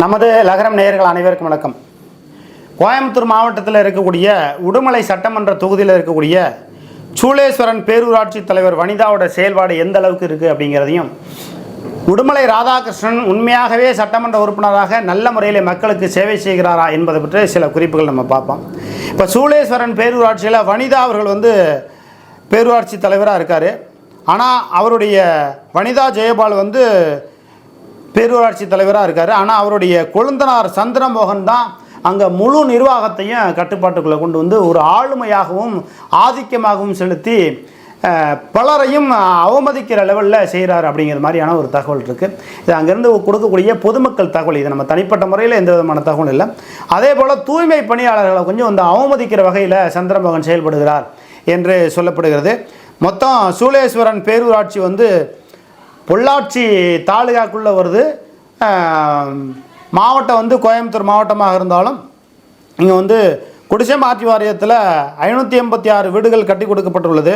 நமது லகரம் நேயர்கள் அனைவருக்கும் வணக்கம். கோயம்புத்தூர் மாவட்டத்தில் இருக்கக்கூடிய உடுமலை சட்டமன்ற தொகுதியில் இருக்கக்கூடிய சூளேஸ்வரன் பேரூராட்சி தலைவர் வனிதாவோட செயல்பாடு எந்த அளவுக்கு இருக்குது அப்படிங்கிறதையும் உடுமலை ராதாகிருஷ்ணன் உண்மையாகவே சட்டமன்ற உறுப்பினராக நல்ல முறையில் மக்களுக்கு சேவை செய்கிறாரா என்பதை பற்றி சில குறிப்புகள் நம்ம பார்ப்போம். இப்போ சூளேஸ்வரன் பேரூராட்சியில் வனிதா அவர்கள் வந்து பேரூராட்சி தலைவராக இருக்கார். ஆனால் அவருடைய வனிதா ஜெயபால் வந்து பேரூராட்சி தலைவராக இருக்கார். ஆனால் அவருடைய கொழுந்தனார் சந்திரமோகன் தான் அங்கே முழு நிர்வாகத்தையும் கட்டுப்பாட்டுக்குள்ளே கொண்டு வந்து ஒரு ஆளுமையாகவும் ஆதிக்கமாகவும் செலுத்தி பலரையும் அவமதிக்கிற லெவலில் செய்கிறார் அப்படிங்கிற மாதிரியான ஒரு தகவல் இருக்குது இது அங்கேருந்து கொடுக்கக்கூடிய பொதுமக்கள் தகவல். இது நம்ம தனிப்பட்ட முறையில் எந்த விதமான தகவல் இல்லை. அதே போல் தூய்மை பணியாளர்களை கொஞ்சம் வந்து அவமதிக்கிற வகையில் சந்திரமோகன் செயல்படுகிறார் என்று சொல்லப்படுகிறது. மொத்தம் சூளேஸ்வரன் பேரூராட்சி வந்து பொள்ளாச்சி தாலுகாக்குள்ளே வருது. மாவட்டம் வந்து கோயம்புத்தூர் மாவட்டமாக இருந்தாலும் இங்கே வந்து குடிசை மாற்றி வாரியத்தில் ஐநூற்றி எண்பத்தி ஆறு வீடுகள் கட்டி கொடுக்கப்பட்டுள்ளது.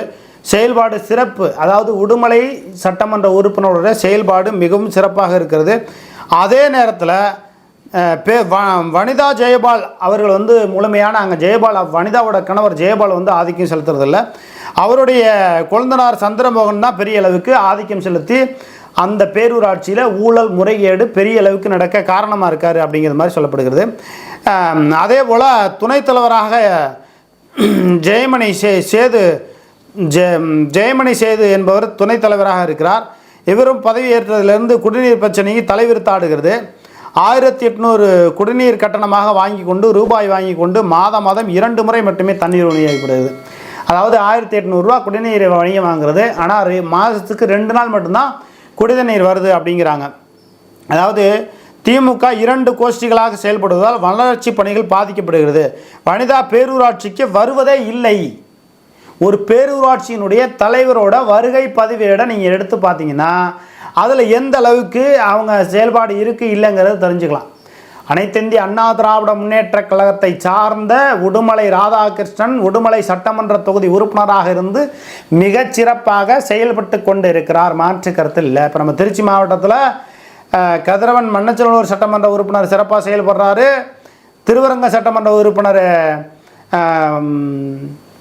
செயல்பாடு சிறப்பு அதாவது உடுமலை சட்டமன்ற உறுப்பினருடைய செயல்பாடு மிகவும் சிறப்பாக இருக்கிறது. அதே நேரத்தில் பே வ- வனிதா ஜெயபால் அவர்கள் வந்து முழுமையான அங்கே ஜெயபால் வனிதாவோட கணவர் ஜெயபால் வந்து ஆதிக்கம் செலுத்துறதில்ல. அவருடைய குழந்தனார் சந்திரமோகன் தான் பெரிய அளவுக்கு ஆதிக்கம் செலுத்தி அந்த பேரூராட்சியில் ஊழல் முறைகேடு பெரிய அளவுக்கு நடக்க காரணமாக இருக்கார் அப்படிங்கிற மாதிரி சொல்லப்படுகிறது. அதே போல் துணைத் தலைவராக ஜெயமணி சே சேது ஜெ ஜெயமணி சேது என்பவர் துணைத் தலைவராக இருக்கிறார். இவரும் பதவியேற்றதிலிருந்து குடிநீர் பிரச்சனையை தலைவிரித்தாடுகிறது ஆயிரத்தி எட்நூறு குடிநீர் கட்டணமாக வாங்கி கொண்டு ரூபாய் வாங்கி கொண்டு மாதம் மாதம் இரண்டு முறை மட்டுமே தண்ணீர் விநியோகிக்கப்படுது அதாவது ஆயிரத்தி எட்நூறுரூவா குடிநீர் வணிகம் வாங்குறது ஆனால் மாதத்துக்கு ரெண்டு நாள் மட்டும்தான் குடிநீர் வருது அப்படிங்கிறாங்க. அதாவது திமுக இரண்டு கோஷ்டிகளாக செயல்படுவதால் வளர்ச்சி பணிகள் பாதிக்கப்படுகிறது. வனிதா பேரூராட்சிக்கு வருவதே இல்லை. ஒரு பேரூராட்சியினுடைய தலைவரோட வருகை பதிவேடை நீங்கள் எடுத்து பார்த்தீங்கன்னா அதில் எந்த அளவுக்கு அவங்க செயல்பாடு இருக்குது இல்லைங்கிறத தெரிஞ்சுக்கலாம். அனைத்திந்திய அண்ணா திராவிட முன்னேற்ற கழகத்தை சார்ந்த உடுமலை ராதாகிருஷ்ணன் உடுமலை சட்டமன்ற தொகுதி உறுப்பினராக இருந்து மிகச் சிறப்பாக செயல்பட்டு கொண்டு இருக்கிறார் மாற்று கருத்து இல்லை. இப்போ நம்ம திருச்சி மாவட்டத்தில் கதிரவன் மன்னச்சலூர் சட்டமன்ற உறுப்பினர் சிறப்பாக செயல்படுறாரு. திருவரங்க சட்டமன்ற உறுப்பினர்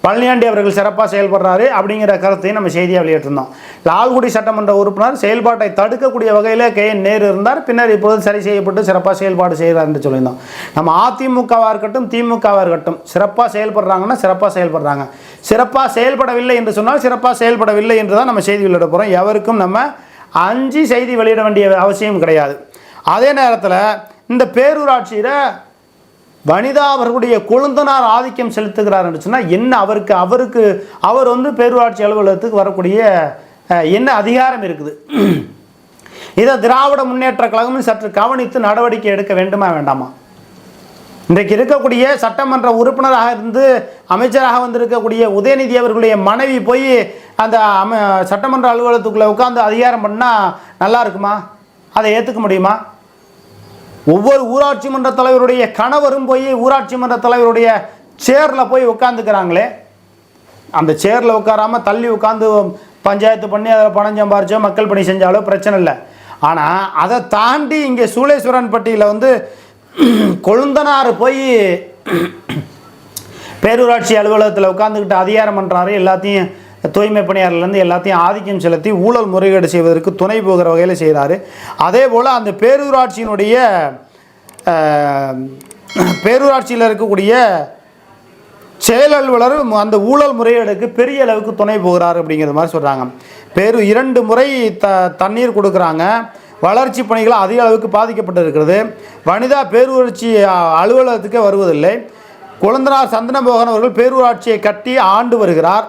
பழனியாண்டி அவர்கள் சிறப்பாக செயல்படுறாரு அப்படிங்கிற கருத்தையும் நம்ம செய்தியாக வெளியிட்டிருந்தோம். லால்குடி சட்டமன்ற உறுப்பினர் செயல்பாட்டை தடுக்கக்கூடிய வகையில் கே என் நேரு இருந்தார். பின்னர் இப்பொழுது சரி செய்யப்பட்டு சிறப்பாக செயல்பாடு செய்கிறார் என்று சொல்லியிருந்தோம். நம்ம அதிமுகவாக இருக்கட்டும் திமுகவாக இருக்கட்டும் சிறப்பாக செயல்படுறாங்கன்னா சிறப்பாக செயல்படுறாங்க. சிறப்பாக செயல்படவில்லை என்று சொன்னால் சிறப்பாக செயல்படவில்லை என்று தான் நம்ம செய்தி வெளியிட போகிறோம் எவருக்கும் நம்ம அஞ்சு செய்தி வெளியிட வேண்டிய அவசியம் கிடையாது. அதே நேரத்தில் இந்த பேரூராட்சியில் வனிதா அவர்களுடைய கொழுந்தனார் ஆதிக்கம் செலுத்துகிறார் என்று சொன்னால் என்ன அவருக்கு அவருக்கு அவர் வந்து பேரூராட்சி அலுவலகத்துக்கு வரக்கூடிய என்ன அதிகாரம் இருக்குது? இதை திராவிட முன்னேற்ற கழகமும் சற்று கவனித்து நடவடிக்கை எடுக்க வேண்டுமா வேண்டாமா? இன்றைக்கு இருக்கக்கூடிய சட்டமன்ற உறுப்பினராக இருந்து அமைச்சராக வந்திருக்கக்கூடிய உதயநிதி அவர்களுடைய மனைவி போய் அந்த அம சட்டமன்ற அலுவலகத்துக்குள்ளே உட்காந்து அதிகாரம் பண்ணால் நல்லா இருக்குமா? அதை ஏற்றுக்க முடியுமா? ஒவ்வொரு ஊராட்சி மன்ற தலைவருடைய கணவரும் போய் ஊராட்சி மன்ற தலைவருடைய சேரில் போய் உட்காந்துக்கிறாங்களே அந்த சேரில் உட்காராமல் தள்ளி உட்காந்து பஞ்சாயத்து பண்ணி அதில் பணம் சம்பாரிச்சோ மக்கள் பணி செஞ்சாலோ பிரச்சனை இல்லை. ஆனால் அதை தாண்டி இங்கே சூளேஸ்வரன் பட்டியில் வந்து கொழுந்தனார் போய் பேரூராட்சி அலுவலகத்தில் உட்காந்துக்கிட்டு அதிகாரம் பண்ணுறாரு எல்லாத்தையும் தூய்மை பணியாளர்லேருந்து எல்லாத்தையும் ஆதிக்கம் செலுத்தி ஊழல் முறைகேடு செய்வதற்கு துணை போகிற வகையில் செய்கிறாரு அதே போல் அந்த பேரூராட்சியினுடைய பேரூராட்சியில் இருக்கக்கூடிய செயல் அலுவலர் அந்த ஊழல் முறையீடுக்கு பெரிய அளவுக்கு துணை போகிறார் அப்படிங்கிற மாதிரி சொல்கிறாங்க பேரு இரண்டு முறை த தண்ணீர் கொடுக்குறாங்க. வளர்ச்சி பணிகள் அதிக அளவுக்கு பாதிக்கப்பட்டு இருக்கிறது. வனிதா பேரூராட்சி அலுவலகத்துக்கே வருவதில்லை. குழந்தனார் சந்தனமோகன் அவர்கள் பேரூராட்சியை கட்டி ஆண்டு வருகிறார்.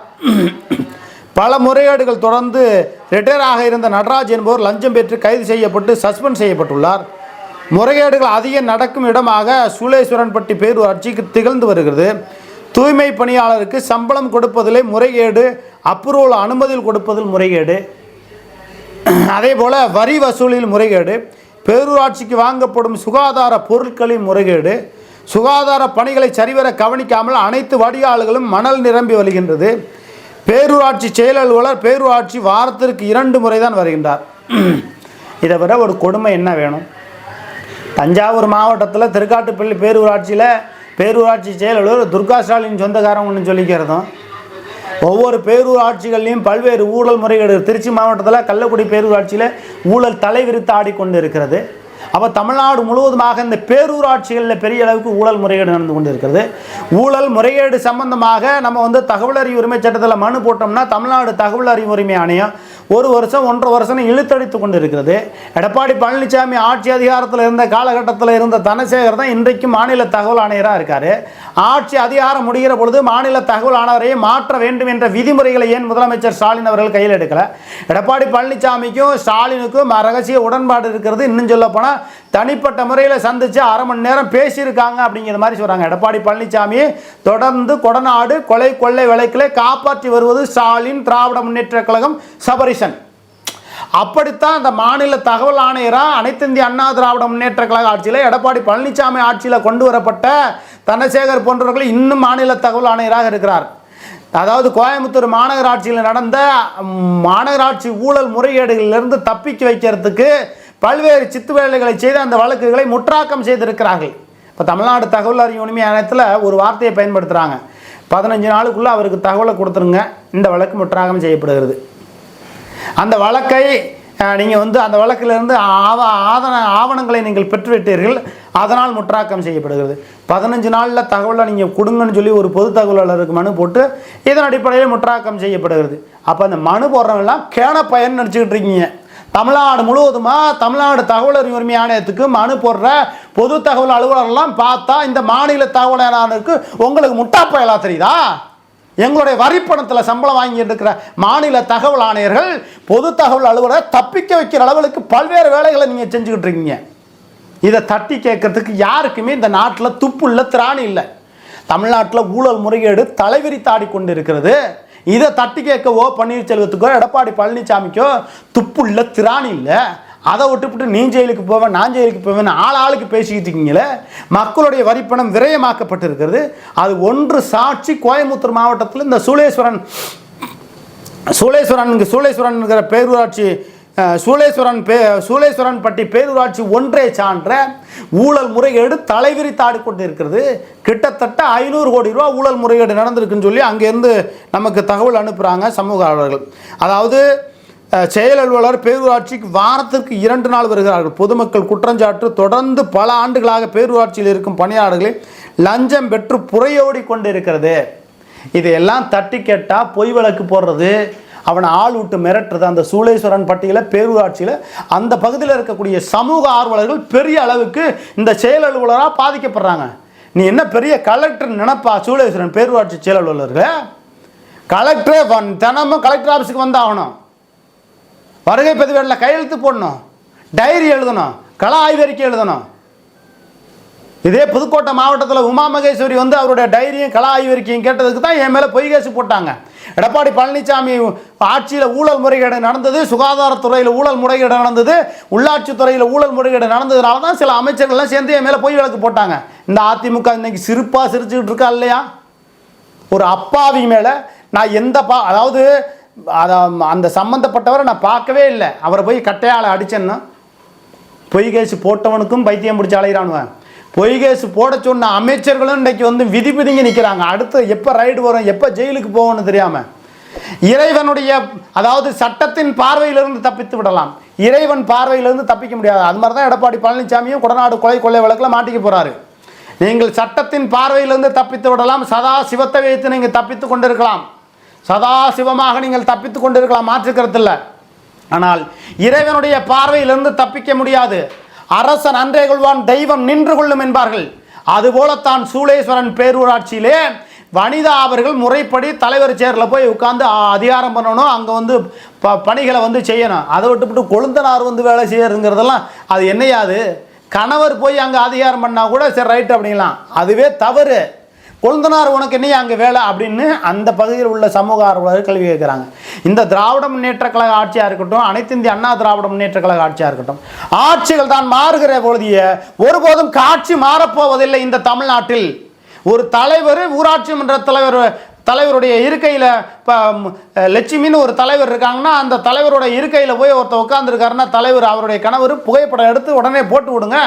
பல முறைகேடுகள் தொடர்ந்து ரிட்டையர் ஆக இருந்த நடராஜ் என்பவர் லஞ்சம் பெற்று கைது செய்யப்பட்டு சஸ்பெண்ட் செய்யப்பட்டுள்ளார். முறைகேடுகள் அதிகம் நடக்கும் இடமாக சூளேஸ்வரன்பட்டி பேரூராட்சிக்கு திகழ்ந்து வருகிறது. தூய்மை பணியாளருக்கு சம்பளம் கொடுப்பதிலே முறைகேடு அப்ரூவல் அனுமதியில் கொடுப்பதில் முறைகேடு. அதே போல் வரி வசூலில் முறைகேடு பேரூராட்சிக்கு வாங்கப்படும் சுகாதார பொருட்களின் முறைகேடு. சுகாதார பணிகளை சரிவர கவனிக்காமல் அனைத்து வடிகால்களும் மணல் நிரம்பி வருகின்றது பேரூராட்சி செயல் அலுவலர் பேரூராட்சி வாரத்திற்கு இரண்டு முறை தான் வருகின்றார். இதை விட ஒரு கொடுமை என்ன வேணும்? தஞ்சாவூர் மாவட்டத்தில் திருக்காட்டுப்பள்ளி பேரூராட்சியில் பேரூராட்சி செயலாளர் துர்கா ஸ்டாலின் சொந்தக்காரங்கன்னு சொல்லிக்கிறதும் ஒவ்வொரு பேரூராட்சிகள்லையும் பல்வேறு ஊழல் முறைகேடு. திருச்சி மாவட்டத்தில் கள்ளக்குடி பேரூராட்சியில் ஊழல் தலைவிரித்து ஆடிக்கொண்டு இருக்கிறது. அப்போ தமிழ்நாடு முழுவதுமாக இந்த பேரூராட்சிகளில் பெரிய அளவுக்கு ஊழல் முறைகேடு நடந்து கொண்டு இருக்கிறது ஊழல் முறைகேடு சம்பந்தமாக நம்ம வந்து தகவல் அறிவு உரிமை சட்டத்தில் மனு போட்டோம்னா தமிழ்நாடு தகவல் அறிவு உரிமை ஆணையம் ஒரு வருஷம் ஒன்றரை வருஷம் இழுத்தடித்து கொண்டு இருக்கிறது எடப்பாடி பழனிசாமி ஆட்சி அதிகாரத்தில் இருந்த காலகட்டத்தில் இருந்த தனசேகர் தான் இன்றைக்கு மாநில தகவல் ஆணையராக இருக்கார். ஆட்சி அதிகாரம் முடிகிற பொழுது மாநில தகவல் ஆணையரை மாற்ற வேண்டும் என்ற விதிமுறைகளை ஏன் முதலமைச்சர் ஸ்டாலின் அவர்கள் கையில் எடுக்கல? எடப்பாடி பழனிசாமிக்கும் ஸ்டாலினுக்கும் ரகசிய உடன்பாடு இருக்கிறது. இன்னும் சொல்ல போனால் தனிப்பட்ட முறையில் சந்தித்து அரை மணி நேரம் பேசியிருக்காங்க அப்படிங்கிற மாதிரி சொல்கிறாங்க எடப்பாடி பழனிசாமி தொடர்ந்து கொடநாடு கொலை கொள்ளை வழக்கிலே காப்பாற்றி வருவது ஸ்டாலின் திராவிட முன்னேற்ற கழகம் சபரிசன். அப்படித்தான் அந்த மாநில தகவல் ஆணையராக அனைத்து இந்திய அண்ணா திராவிட முன்னேற்ற கழக ஆட்சியில் எடப்பாடி பழனிசாமி ஆட்சியில் கொண்டு வரப்பட்ட தனசேகர் போன்றவர்கள் இன்னும் மாநில தகவல் ஆணையராக இருக்கிறார். அதாவது கோயம்புத்தூர் மாநகராட்சியில் நடந்த மாநகராட்சி ஊழல் முறைகேடுகளிலிருந்து தப்பிக்க வைக்கிறதுக்கு பல்வேறு சித்து வேலைகளை செய்து அந்த வழக்குகளை முற்றாக்கம் செய்திருக்கிறார்கள். இப்போ தமிழ்நாடு தகவல் அறிவு உரிமை ஆணையத்தில் ஒரு வார்த்தையை பயன்படுத்துகிறாங்க பதினஞ்சு நாளுக்குள்ளே அவருக்கு தகவலை கொடுத்துருங்க. இந்த வழக்கு முற்றாகம் செய்யப்படுகிறது. அந்த வழக்கை நீங்கள் வந்து அந்த வழக்கிலிருந்து ஆவ ஆதன ஆவணங்களை நீங்கள் பெற்றுவிட்டீர்கள். அதனால் முற்றாக்கம் செய்யப்படுகிறது. பதினஞ்சு நாளில் தகவலை நீங்கள் கொடுங்கன்னு சொல்லி ஒரு பொது தகவலாளருக்கு மனு போட்டு இதன் அடிப்படையில் முற்றாக்கம் செய்யப்படுகிறது. அப்போ அந்த மனு போடுறவங்கலாம் கேன பயன் நினச்சிக்கிட்டு இருக்கீங்க. தமிழ்நாடு முழுவதுமா தமிழ்நாடு தகவல் உரிமை ஆணையத்துக்கு மனு போடுற பொது தகவல் அலுவலர்லாம் பார்த்தா இந்த மாநில தகவல் ஆணையருக்கு உங்களுக்கு முட்டாப்பயலா தெரியுதா? எங்களுடைய வரிப்பணத்தில் சம்பளம் வாங்கிட்டு இருக்கிற மாநில தகவல் ஆணையர்கள் பொது தகவல் அலுவலரை தப்பிக்க வைக்கிற அளவுக்கு பல்வேறு வேலைகளை நீங்கள் செஞ்சுக்கிட்டு இருக்கீங்க. இதை தட்டி கேட்கறதுக்கு யாருக்குமே இந்த நாட்டில் துப்பு இல்லை திராணி இல்லை. தமிழ்நாட்டில் ஊழல் முறைகேடு தலைவிரித்தாடி கொண்டு இருக்கிறது இதை தட்டி கேட்கவோ பன்னீர்செல்வத்துக்கோ எடப்பாடி பழனிசாமிக்கோ துப்பு இல்லை திராணி இல்லை. அதை விட்டுவிட்டு நீ ஜெயிலுக்கு போவேன் நான் ஜெயிலுக்கு போவேன் ஆள் ஆளுக்கு பேசிக்கிட்டு இருக்கீங்களே? மக்களுடைய வரிப்பணம் விரயமாக்கப்பட்டிருக்கிறது. அது ஒன்று சாட்சி கோயம்புத்தூர் மாவட்டத்தில் இந்த சூளேஸ்வரன் சூளேஸ்வரன் சூளேஸ்வரன்ங்கிற பேரூராட்சி சூளேஸ்வரன் பே சூளேஸ்வரன் பட்டி பேரூராட்சி ஒன்றே சான்ற ஊழல் முறைகேடு தலைவிரித்தாடி கொண்டு இருக்கிறது கிட்டத்தட்ட ஐநூறு கோடி ரூபா ஊழல் முறைகேடு நடந்திருக்குன்னு சொல்லி அங்கேருந்து நமக்கு தகவல் அனுப்புகிறாங்க சமூக ஆர்வலர்கள். அதாவது செயல் அலுவலர் பேரூராட்சிக்கு வாரத்திற்கு இரண்டு நாள் வருகிறார்கள். பொதுமக்கள் குற்றஞ்சாட்டு தொடர்ந்து பல ஆண்டுகளாக பேரூராட்சியில் இருக்கும் பணியாளர்களை லஞ்சம் பெற்று புறையோடி கொண்டு இருக்கிறது இதையெல்லாம் தட்டி கேட்டால் பொய் வழக்கு போடுறது அவனை ஆள் விட்டு மிரட்டுறது அந்த சூளேஸ்வரன் பட்டியல பேரூராட்சியில் அந்த பகுதியில் இருக்கக்கூடிய சமூக ஆர்வலர்கள் பெரிய அளவுக்கு இந்த செயல் அலுவலராக பாதிக்கப்படுறாங்க. நீ என்ன பெரிய கலெக்டர் நினைப்பா சூளேஸ்வரன் பேரூராட்சி செயல் அலுவலர்கள்? கலெக்டரே தினமும் கலெக்டர் ஆஃபீஸுக்கு வந்தாகணும். வருகை பதிவேடில் கையெழுத்து போடணும். டைரி எழுதணும். கள ஆய்வறிக்கை எழுதணும். இதே புதுக்கோட்டை மாவட்டத்தில் உமா மகேஸ்வரி வந்து அவருடைய டைரியும் கலா ஆய்வறிக்கையும் கேட்டதுக்கு தான் என் மேலே பொய் கேசு போட்டாங்க. எடப்பாடி பழனிசாமி ஆட்சியில் ஊழல் முறைகேடு நடந்தது சுகாதாரத்துறையில் ஊழல் முறைகேடு நடந்தது உள்ளாட்சித்துறையில் ஊழல் முறைகேடு நடந்ததுனால தான் சில அமைச்சர்கள்லாம் சேர்ந்து என் மேலே பொய் வழக்கு போட்டாங்க. இந்த அதிமுக இன்னைக்கு சிரிப்பாக சிரிச்சுக்கிட்டு இருக்கா இல்லையா? ஒரு அப்பாவி மேலே நான் எந்த பா அதாவது அதை அந்த சம்மந்தப்பட்டவரை நான் பார்க்கவே இல்லை. அவரை போய் கட்டையால் அடித்தேன்னா பொய் கேசு போட்டவனுக்கும் பைத்தியம் பிடிச்சி அலையிறானுவேன். பொய் போட சொன்ன அமைச்சர்களும் இன்றைக்கு வந்து விதி பிதிங்கி நிற்கிறாங்க அடுத்து எப்போ ரைடு வரும் எப்போ ஜெயிலுக்கு போகணும்னு தெரியாமல் இறைவனுடைய அதாவது சட்டத்தின் பார்வையிலிருந்து தப்பித்து விடலாம். இறைவன் பார்வையிலிருந்து தப்பிக்க முடியாது. அது மாதிரி தான் எடப்பாடி பழனிசாமியும் கொடநாடு கொலை கொள்ளை வழக்கில் மாட்டிக்க போகிறாரு நீங்கள் சட்டத்தின் பார்வையிலிருந்து தப்பித்து விடலாம். சதா சிவத்தை வைத்து நீங்கள் தப்பித்து கொண்டிருக்கலாம். சதா சிவமாக நீங்கள் தப்பித்து கொண்டிருக்கலாம். மாற்றுக்கிறதில்லை ஆனால் இறைவனுடைய பார்வையிலிருந்து தப்பிக்க முடியாது. அரசன் அன்றே கொள்வான் தெய்வம் நின்று கொள்ளும் என்பார்கள். அதுபோலத்தான் சூளேஸ்வரன் பேரூராட்சியிலே வனிதா அவர்கள் முறைப்படி தலைவர் சேரில் போய் உட்காந்து அதிகாரம் பண்ணணும் அங்கே வந்து ப பணிகளை வந்து செய்யணும். அதை விட்டுவிட்டு கொழுந்தனார் வந்து வேலை செய்யறதுங்கிறதெல்லாம் அது என்னையாது? கணவர் போய் அங்கே அதிகாரம் பண்ணால் கூட சரி ரைட் அப்படிங்களாம் அதுவே தவறு. கொழுந்தனார் உனக்கு என்ன அங்கே வேலை? அப்படின்னு அந்த பகுதியில் உள்ள சமூக ஆர்வலர்கள் கல்வி கேட்குறாங்க. இந்த திராவிட முன்னேற்ற கழக ஆட்சியாக இருக்கட்டும் அனைத்து இந்திய அண்ணா திராவிட முன்னேற்ற கழக ஆட்சியாக இருக்கட்டும் ஆட்சிகள் தான் மாறுகிற பொழுதிய ஒருபோதும் காட்சி மாறப்போவதில்லை இந்த தமிழ்நாட்டில். ஒரு தலைவர் ஊராட்சி மன்ற தலைவர் தலைவருடைய இருக்கையில் இப்போ லட்சுமின்னு ஒரு தலைவர் இருக்காங்கன்னா அந்த தலைவருடைய இருக்கையில் போய் ஒருத்தர் உட்காந்துருக்காருன்னா தலைவர் அவருடைய கணவர் புகைப்படம் எடுத்து உடனே போட்டு விடுங்க.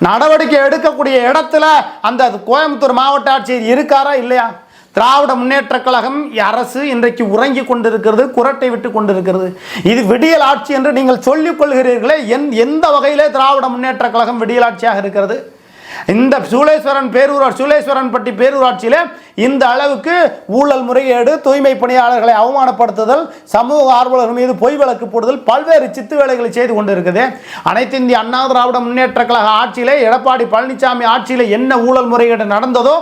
நடவடிக்கை எடுக்கக்கூடிய இடத்துல அந்த கோயம்புத்தூர் மாவட்ட ஆட்சியர் இருக்காரா இல்லையா? திராவிட முன்னேற்ற கழகம் அரசு இன்றைக்கு உறங்கி கொண்டிருக்கிறது குரட்டை விட்டு கொண்டிருக்கிறது. இது விடியல் ஆட்சி என்று நீங்கள் சொல்லிக் கொள்கிறீர்களே. எந் எந்த வகையிலே திராவிட முன்னேற்ற கழகம் விடியல் ஆட்சியாக இருக்கிறது? இந்த சூளேஸ்வரன் பேரூராட்சி சூளேஸ்வரன்பட்டி பேரூராட்சியில் இந்த அளவுக்கு ஊழல் முறைகேடு தூய்மை பணியாளர்களை அவமானப்படுத்துதல் சமூக ஆர்வலர்கள் மீது பொய் வழக்கு போடுதல் பல்வேறு சித்து வேலைகளை செய்து கொண்டிருக்குது. அனைத்து இந்திய அண்ணா திராவிட முன்னேற்ற கழக ஆட்சியிலே எடப்பாடி பழனிசாமி ஆட்சியில் என்ன ஊழல் முறைகேடு நடந்ததோ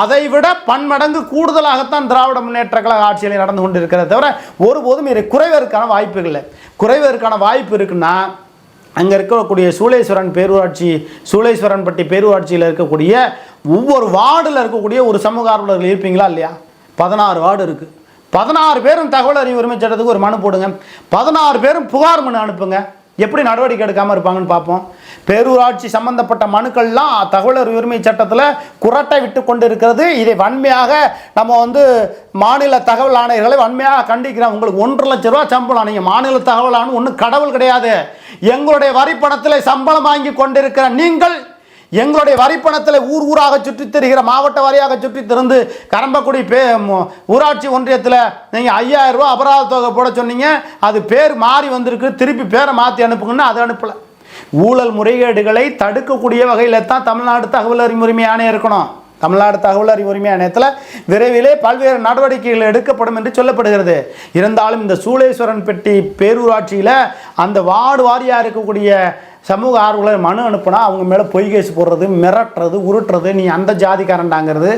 அதைவிட பன்மடங்கு கூடுதலாகத்தான் திராவிட முன்னேற்ற கழக ஆட்சியில் நடந்து கொண்டிருக்கிறத தவிர ஒருபோதும் இது குறைவதற்கான வாய்ப்புகள் இல்லை. குறைவதற்கான வாய்ப்பு இருக்குன்னா அங்கே இருக்கக்கூடிய சூளேஸ்வரன் பேரூராட்சி சூளேஸ்வரன்பட்டி பேரூராட்சியில் இருக்கக்கூடிய ஒவ்வொரு வார்டில் இருக்கக்கூடிய ஒரு சமூக ஆர்வலர்கள் இருப்பீங்களா இல்லையா? பதினாறு வார்டு இருக்குது பதினாறு பேரும் தகவல் அறிவு உரிமை சட்டத்துக்கு ஒரு மனு போடுங்க. பதினாறு பேரும் புகார் மனு அனுப்புங்க. எப்படி நடவடிக்கை எடுக்காமல் இருப்பாங்கன்னு பார்ப்போம். பேரூராட்சி சம்பந்தப்பட்ட மனுக்கள்லாம் தகவலர் உரிமை சட்டத்தில் குரட்டை விட்டு கொண்டு இருக்கிறது இதை வன்மையாக நம்ம வந்து மாநில தகவல் ஆணையர்களை வன்மையாக கண்டிக்கிறோம். உங்களுக்கு ஒன்றரை லட்ச ரூபா சம்பளம். நீங்கள் மாநில தகவல் ஆணையம் ஒன்றும் கடவுள் கிடையாது. எங்களுடைய வரிப்பணத்தில் சம்பளம் வாங்கி கொண்டிருக்கிற நீங்கள் எங்களுடைய வரிப்பணத்தில் ஊர் ஊராக சுற்றித் திரிகிற மாவட்ட வாரியாக சுற்றித் திறந்து கரம்பக்குடி பே ஊராட்சி ஒன்றியத்தில் நீங்கள் ஐயாயிரம் ரூபா அபராத தொகை போட சொன்னீங்க. அது பேர் மாறி வந்திருக்கு. திருப்பி பேரை மாற்றி அனுப்புங்கன்னு அதை அனுப்பலை. ஊழல் முறைகேடுகளை தடுக்கக்கூடிய வகையில் தான் தமிழ்நாடு தகவல் அறிவுரிமை ஆணையம் இருக்கணும். தமிழ்நாடு தகவல் அறிவு உரிமை ஆணையத்தில் விரைவிலே பல்வேறு நடவடிக்கைகள் எடுக்கப்படும் என்று சொல்லப்படுகிறது. இருந்தாலும் இந்த சூளேஸ்வரன் பெட்டி பேரூராட்சியில் அந்த வார்டு வாரியாக இருக்கக்கூடிய சமூக ஆர்வலர் மனு அனுப்புனா அவங்க மேலே பொய் கேஸ் போடுறது மிரட்டுறது உருட்டுறது நீ அந்த ஜாதிக்காரன்டாங்கிறது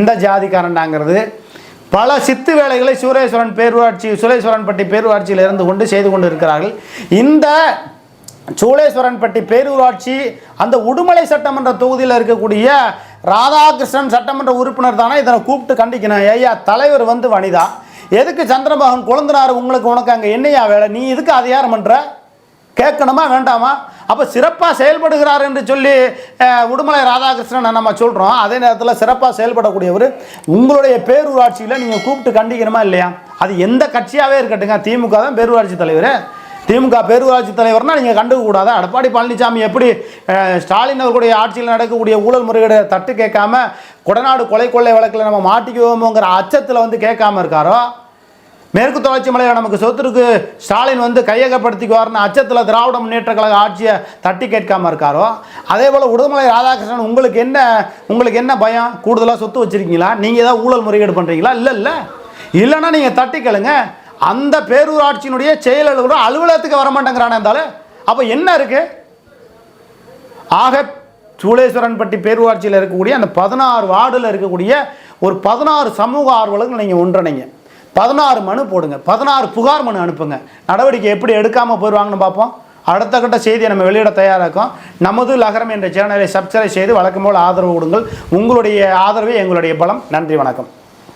இந்த ஜாதிக்காரன்டாங்கிறது. பல சித்து வேலைகளை சூரேஸ்வரன் பேரூராட்சி சுரேஸ்வரன்பட்டி பேரூராட்சியில் இருந்து கொண்டு செய்து கொண்டு இருக்கிறார்கள் இந்த சூளேஸ்வரன்பட்டி பேரூராட்சி அந்த உடுமலை சட்டமன்ற தொகுதியில் இருக்கக்கூடிய ராதாகிருஷ்ணன் சட்டமன்ற உறுப்பினர் தானே? இதனை கூப்பிட்டு கண்டிக்கணும். ஐயா தலைவர் வந்து வனிதா. எதுக்கு சந்திரமோகன் குழந்தனார் உங்களுக்கு உனக்கு அங்கே என்னையா வேலை? நீ இதுக்கு அதிகாரம் பண்ணுற கேட்கணுமா வேண்டாமா? அப்போ சிறப்பாக செயல்படுகிறார் என்று சொல்லி உடுமலை ராதாகிருஷ்ணனை நம்ம சொல்கிறோம் அதே நேரத்தில் சிறப்பாக செயல்படக்கூடியவர் உங்களுடைய பேரூராட்சியில் நீங்கள் கூப்பிட்டு கண்டிக்கணுமா இல்லையா? அது எந்த கட்சியாகவே இருக்கட்டுங்க திமுக தான் பேரூராட்சி தலைவர். திமுக பேரூராட்சி தலைவர்னா நீங்கள் கண்டுக்க கூடாதா. எடப்பாடி பழனிசாமி எப்படி ஸ்டாலின் அவர்களுடைய ஆட்சியில் நடக்கக்கூடிய ஊழல் முறைகளை தட்டு கேட்காம கொடநாடு கொலை கொள்ளை வழக்கில் நம்ம மாட்டிக்குவோமோங்கிற அச்சத்தில் வந்து கேட்காம இருக்காரோ? மேற்கு தொடர்ச்சி மலையில் நமக்கு சொத்துருக்கு ஸ்டாலின் வந்து கையகப்படுத்திக்குவார்னு அச்சத்தில் திராவிட முன்னேற்ற கழக ஆட்சியை தட்டி கேட்காம இருக்காரோ? அதே போல் உடுமலை ராதாகிருஷ்ணன் உங்களுக்கு என்ன உங்களுக்கு என்ன பயம்? கூடுதலாக சொத்து வச்சுருக்கீங்களா? நீங்கள் ஏதாவது ஊழல் முறைகேடு பண்ணுறீங்களா இல்லை இல்லை. இல்லைன்னா நீங்கள் தட்டி கேளுங்க. அந்த பேரூராட்சியினுடைய செயல் அலுவலகத்துக்கு வர மாட்டேங்கிறானே இருந்தாலும் அப்போ என்ன இருக்குது ஆக சூளேஸ்வரன்பட்டி பேரூராட்சியில் இருக்கக்கூடிய அந்த பதினாறு வார்டில் இருக்கக்கூடிய ஒரு பதினாறு சமூக ஆர்வலர்கள் நீங்கள் ஒன்றிணைங்க. பதினாறு மனு போடுங்க பதினாறு புகார் மனு அனுப்புங்க. நடவடிக்கை எப்படி எடுக்காமல் போயிடுவாங்கன்னு பார்ப்போம். அடுத்த கட்ட செய்தியை நம்ம வெளியிட தயாராக நமது லகரம் என்ற சேனலை சப்ஸ்கிரைப் செய்து வழக்கம் போல் ஆதரவு கொடுங்கள். உங்களுடைய ஆதரவே எங்களுடைய பலம். நன்றி வணக்கம்.